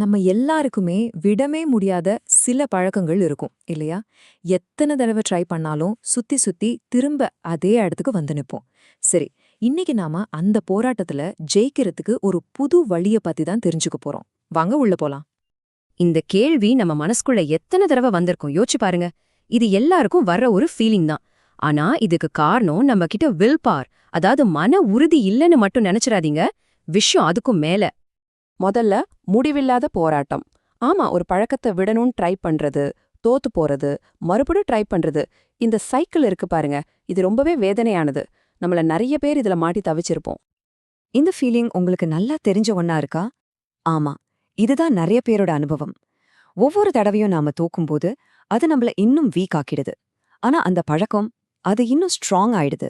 நம்ம எல்லாருக்குமே விடவே முடியாத சில பழக்கங்கள் இருக்கும் இல்லையா? எத்தனை தடவை ட்ரை பண்ணாலும் சுத்தி சுத்தி திரும்ப அதே இடத்துக்கு வந்து நிப்போம். சரி இன்னைக்கு நாம அந்த போராட்டத்துல ஜெயிக்கிறதுக்கு ஒரு புது வழிய பத்தி தான் தெரிஞ்சுக்க போறோம். வாங்க உள்ள போலாம். இந்த கேள்வி நம்ம மனசுக்குள்ள எத்தனை தடவை வந்திருக்கும்? யோசிச்சு பாருங்க. இது எல்லாருக்கும் வர்ற ஒரு ஃபீலிங் தான். ஆனா இதுக்கு காரணம் நம்ம கிட்ட வில் பார் அதாவது மன உறுதி இல்லைன்னு மட்டும் நினைச்சிடாதீங்க. விஷயம் அதுக்கும் மேல. முதல்ல முடிவில்லாத போராட்டம். ஆமா ஒரு பழக்கத்தை விடணும்னு ட்ரை பண்றது தோத்து போறது மறுபடியும் ட்ரை பண்றது. இந்த சைக்கிள் இருக்கு பாருங்க. இது ரொம்பவே வேதனையானது. நம்மள நிறைய பேர் இதுல மாட்டி தவிச்சிருப்போம். இந்த ஃபீலிங் உங்களுக்கு நல்லா தெரிஞ்ச ஒன்னா இருக்கா? ஆமா இதுதான் நிறைய பேரோட அனுபவம். ஒவ்வொரு தடவையும் நாம தூக்கும்போது அது நம்மள இன்னும் வீக் ஆக்கிடுது. ஆனா அந்த பழக்கம் அது இன்னும் ஸ்ட்ராங் ஆயிடுது.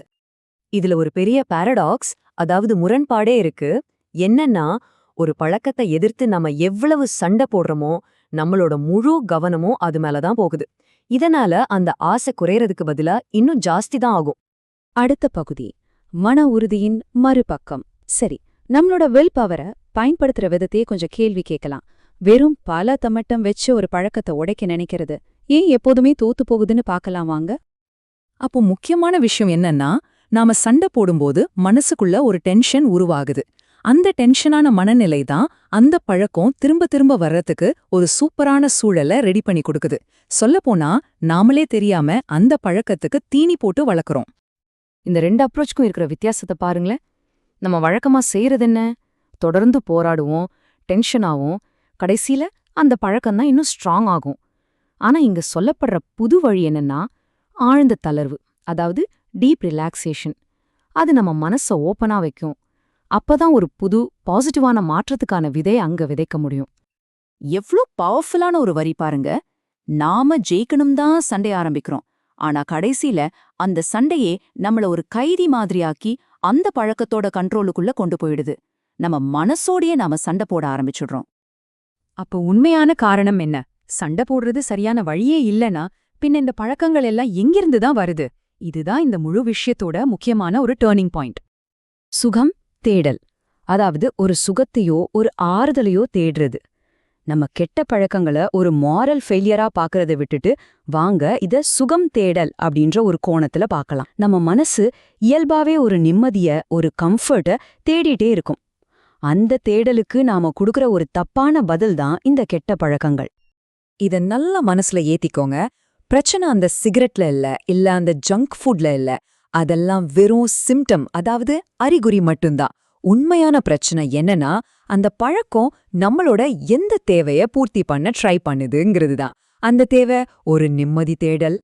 இதுல ஒரு பெரிய பாரடாக்ஸ் அதாவது முரண்பாடே இருக்கு. என்னன்னா ஒரு பழக்கத்தை எதிர்த்து நம்ம எவ்வளவு சண்டை போடுறோமோ நம்மளோட முழு கவனமும் அது மேலதான் போகுது. இதனால அந்த ஆசை குறையறதுக்கு பதிலா இன்னும் ஜாஸ்தி தான் ஆகும். அடுத்த பகுதி மன உறுதியின் மறுபக்கம். சரி நம்மளோட வில் பவரை பயன்படுத்துற விதத்தையே கொஞ்சம் கேள்வி கேட்கலாம். வெறும் பல தமட்டம் வச்சு ஒரு பழக்கத்தை உடைக்க நினைக்கிறது ஏன் எப்போதுமே தோத்து போகுதுன்னு பார்க்கலாம் வாங்க. அப்போ முக்கியமான விஷயம் என்னன்னா நாம சண்டை போடும்போது மனசுக்குள்ள ஒரு டென்ஷன் உருவாகுது. அந்த டென்ஷனான மனநிலை தான் அந்த பழக்கம் திரும்ப திரும்ப வர்றதுக்கு ஒரு சூப்பரான சூழலை ரெடி பண்ணி கொடுக்குது. சொல்லப்போனா நாமளே தெரியாம அந்த பழக்கத்துக்கு தீனி போட்டு வளர்க்குறோம். இந்த ரெண்டு அப்ரோச்சுக்கும் இருக்கிற வித்தியாசத்தை பாருங்களேன். நம்ம வழக்கமா செய்யறது என்ன? தொடர்ந்து போராடுவோம் டென்ஷனாகவும் கடைசியில அந்த பழக்கம் தான் இன்னும் ஸ்ட்ராங் ஆகும். ஆனா இங்க சொல்லப்படுற புது வழி என்னன்னா ஆழ்ந்த தளர்வு அதாவது டீப் ரிலாக்ஸேஷன் அது நம்ம மனச ஓப்பனா வைக்கும். அப்பதான் ஒரு புது பாசிட்டிவான மாற்றத்துக்கான விதையை அங்க விதைக்க முடியும். எவ்ளோ பவர்ஃபுல்லான ஒரு வரி பாருங்க. நாம ஜெயிக்கணும் தான் சண்டை ஆரம்பிக்கிறோம். ஆனா கடைசியில அந்த சண்டையே நம்மள ஒரு கைதி மாதிரியாக்கி அந்த பழக்கத்தோட கண்ட்ரோலுக்குள்ள கொண்டு போயிடுது. நம்ம மனசோடயே நாம சண்டை போட ஆரம்பிச்சுடுறோம். அப்போ உண்மையான காரணம் என்ன? சண்டை போடுறது சரியான வழியே இல்லனா பின்ன இந்த பழக்கங்கள் எல்லாம் எங்கிருந்து தான் வருது? இதுதான் இந்த முழு விஷயத்தோட முக்கியமான ஒரு டேர்னிங் பாயிண்ட் சுகம்? தேடல். அதாவது ஒரு சுகத்தையோ ஒரு ஆறுதலையோ தேடுறது. நம்ம கெட்ட பழக்கங்களை ஒரு மாரல் ஃபெயிலியரா பாக்குறதை விட்டுட்டு வாங்க இத சுகம் தேடல் அப்படின்ற ஒரு கோணத்துல பார்க்கலாம் நம்ம மனசு இயல்பாவே ஒரு நிம்மதிய ஒரு கம்ஃபர்ட்ட தேடிட்டே இருக்கும். அந்த தேடலுக்கு நாம கொடுக்குற ஒரு தப்பான பதில் தான் இந்த கெட்ட பழக்கங்கள். இத நல்லா மனசுல ஏத்திக்கோங்க. பிரச்சனை அந்த சிகரெட்ல இல்ல இல்ல அந்த ஜங்க் ஃபுட்ல இல்ல. அதெல்லாம் வெறும் சிம்டம் அதாவது அறிகுறி மட்டும்தான். உண்மையான பிரச்சனை என்னன்னா அந்த பழக்கம் நம்மளோட எந்த தேவைய பூர்த்தி பண்ண ட்ரை பண்ணுதுங்கிறது தான் அந்த தேவை ஒரு நிம்மதி தேடல்.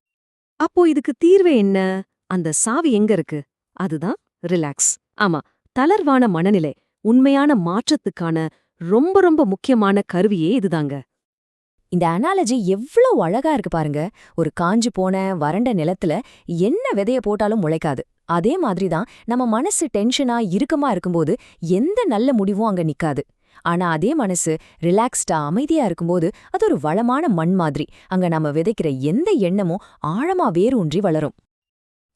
அப்போ இதுக்கு தீர்வு என்ன? அந்த சாவி எங்க இருக்கு? அதுதான் ரிலாக்ஸ் ஆமா தளர்வான மனநிலை உண்மையான மாற்றத்துக்கான ரொம்ப ரொம்ப முக்கியமான கருவியே இதுதாங்க. இந்த அனாலஜி எவ்ளோ அழகா இருக்கு பாருங்க. ஒரு காஞ்சு போன வறண்ட நிலத்துல என்ன விதைய போட்டாலும் முளைக்காது. அதே மாதிரி தான் நம்ம மனசு டென்ஷனா இறுக்கமா இருக்கும்போது எந்த நல்ல முடிவும் அங்க நிக்காது. ஆனா அதே மனசு ரிலாக்ஸ்டா அமைதியா இருக்கும்போது அது ஒரு வளமான மண் மாதிரி. அங்க நம்ம விதைக்கிற எந்த எண்ணமும் ஆழமா வேரூன்றி வளரும்.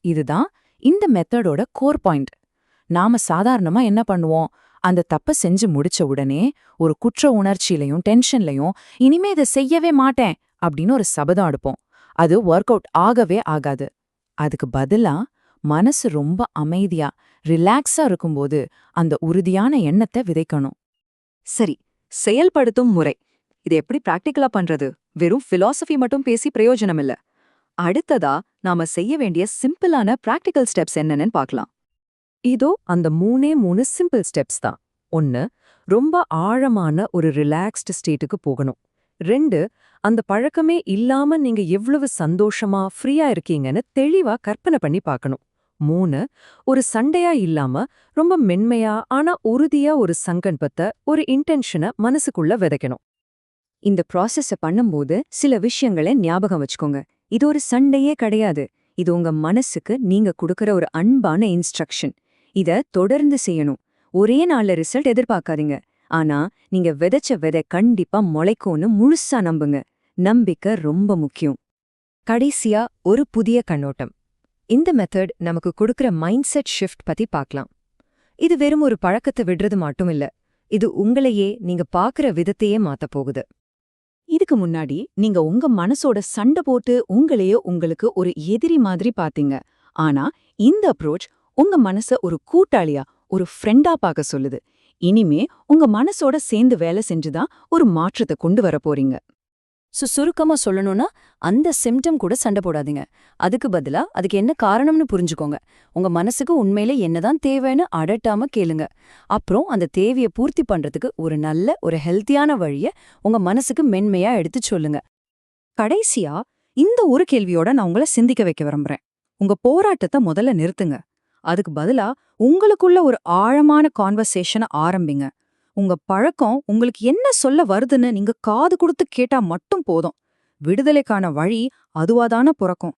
இதுதான் இந்த மெத்தடோட கோர் பாயிண்ட் நாம சாதாரணமா என்ன பண்ணுவோம்? அந்த தப்ப செஞ்சு முடிச்ச உடனே ஒரு குற்ற உணர்ச்சியிலையும் டென்ஷன்லையும் இனிமே இதை செய்யவே மாட்டேன் அப்படின்னு ஒரு சபதம் அடுப்போம். அது ஒர்க் அவுட் ஆகவே ஆகாது. அதுக்கு பதிலா மனசு ரொம்ப அமைதியா ரிலாக்ஸா இருக்கும்போது அந்த உறுதியான எண்ணத்தை விதைக்கணும். சரி செயல்படுத்தும் முறை. இது எப்படி பிராக்டிக்கலா பண்றது? வெறும் பிலாசபி மட்டும் பேசி பிரயோஜனம் இல்ல அடுத்ததா நாம செய்ய வேண்டிய சிம்பிளான பிராக்டிக்கல் ஸ்டெப்ஸ் என்னன்னு பார்க்கலாம். இதோ அந்த மூணே மூணு சிம்பிள் ஸ்டெப்ஸ் தான். ஒன்னு ரொம்ப ஆழமான ஒரு ரிலாக்ஸ்டு ஸ்டேட்டுக்கு போகணும். ரெண்டு அந்த பழக்கமே இல்லாம நீங்க எவ்வளவு சந்தோஷமா ஃப்ரீயா இருக்கீங்கன்னு தெளிவா கற்பனை பண்ணி பார்க்கணும். மூணு ஒரு சண்டையா இல்லாம ரொம்ப மென்மையா ஆனா உறுதியா ஒரு சங்கல்பத்தை ஒரு இன்டென்ஷனை மனசுக்குள்ள விதைக்கணும். இந்த ப்ராசஸ பண்ணும்போது சில விஷயங்களை ஞாபகம் வச்சுக்கோங்க. இது ஒரு சண்டையே கிடையாது. இது உங்க மனசுக்கு நீங்க கொடுக்கற ஒரு அன்பான இன்ஸ்ட்ரக்ஷன் இத தொடர்ந்து செய்யணும். ஒரே நாள்ல ரிசல்ட் எதிர்பார்க்காதீங்க. ஆனா நீங்க விதைச்ச விதை கண்டிப்பா முளைக்கும்னு முழுசா நம்புங்க. நம்பிக்கை ரொம்ப முக்கியம். கடைசியா ஒரு புதிய கண்ணோட்டம். இந்த மெத்தட் நமக்கு கொடுக்கிற மைண்ட் செட் ஷிஃப்ட் பத்தி பார்க்கலாம். இது வெறும் ஒரு பழக்கத்தை விடுறது மட்டும் இல்ல இது உங்களையே நீங்க பாக்குற விதத்தையே மாத்த போகுது. இதுக்கு முன்னாடி நீங்க உங்க மனசோட சண்டை போட்டு உங்களையே உங்களுக்கு ஒரு எதிரி மாதிரி பாத்தீங்க ஆனா இந்த அப்ரோச் உங்க மனச ஒரு கூட்டாளியா ஒரு ஃப்ரெண்டா பார்க்க சொல்லுது. இனிமே உங்க மனசோட சேர்ந்து வேலை செஞ்சுதான் ஒரு மாற்றத்தை கொண்டு வர போறீங்க. சு சுருக்கமா சொல்லணும்னா அந்த சிம்டம் கூட சண்டை போடாதீங்க. அதுக்கு பதிலா அதுக்கு என்ன காரணம்னு புரிஞ்சுக்கோங்க. உங்க மனசுக்கு உண்மையில என்னதான் தேவைன்னு அடட்டாம கேளுங்க. அப்புறம் அந்த தேவையை பூர்த்தி பண்றதுக்கு ஒரு நல்ல ஒரு ஹெல்த்தியான வழிய உங்க மனசுக்கு மென்மையா எடுத்து சொல்லுங்க. கடைசியா இந்த ஒரு கேள்வியோட நான் உங்களை சிந்திக்க வைக்க விரும்புறேன். உங்க போராட்டத்தை முதல்ல நிறுத்துங்க. அதுக்கு பதிலா உங்களுக்குள்ள ஒரு ஆழமான கான்வர்சேஷனை ஆரம்பிங்க. உங்க பழக்கம் உங்களுக்கு என்ன சொல்ல வருதுன்னு நீங்க காது கொடுத்து கேட்டா மட்டும் போதும். விடுதலைக்கான வழி அதுவாதான பிறக்கும்.